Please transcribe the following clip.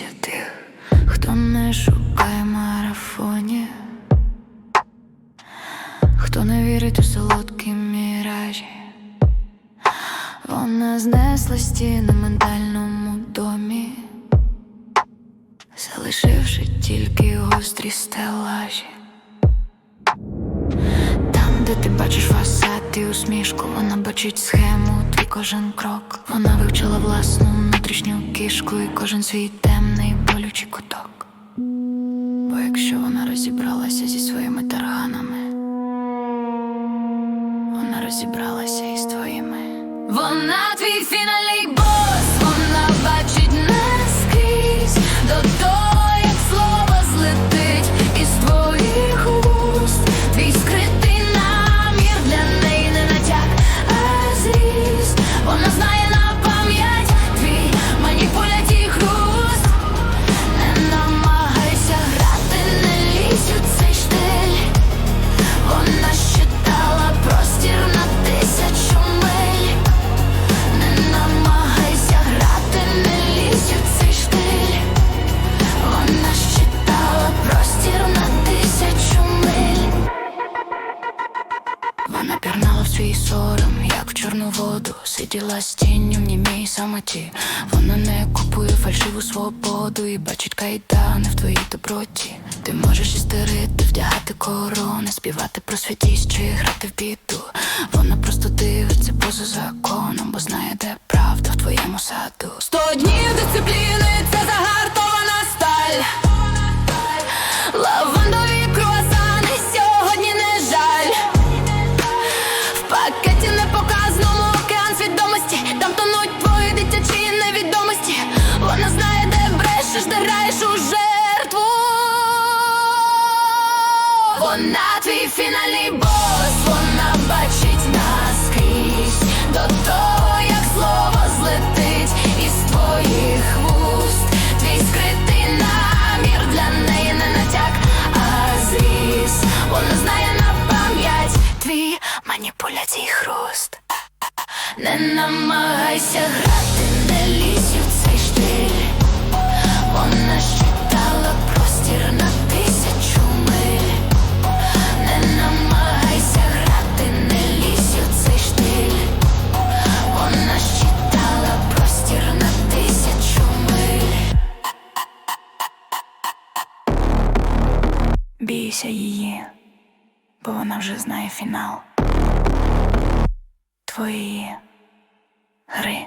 боюся тих, хто не шукає марафоні, хто не вірить у солодкі міражі, вона знесла стіни в ментальному домі, залишивши тільки гострі стелажі. там, Де ти бачиш фасад і усмішку, вона бачить схему, твій кожен крок. Вона вивчила власну внутрішню кішку і кожен свій тем болючий куток. Бо якщо вона розібралася зі своїми тарганами, вона розібралася із твоїми. Вона твій фінальний Вона пірнала в свій сором, як в чорну воду, сиділа з тінню в німій самоті. Вона не купує фальшиву свободу і бачить кайдани в твоїй доброті. Ти можеш істерити, вдягати корони, співати про святість чи грати в біду. Вона просто дивиться поза законом, бо знає, де правда в твоєму саду. Сто днів дисципліни це загартована сталь. Лавандові Вона твій фінальний бос, вона бачить наскрізь до того, як слово злетить із твоїх вуст. Твій скритий намір для неї не натяк, а зріс. Вона знає на пам'ять твій маніпуляцій хруст. Не намагайся грати, Бійся її, бо вона вже знає фінал твоєї гри.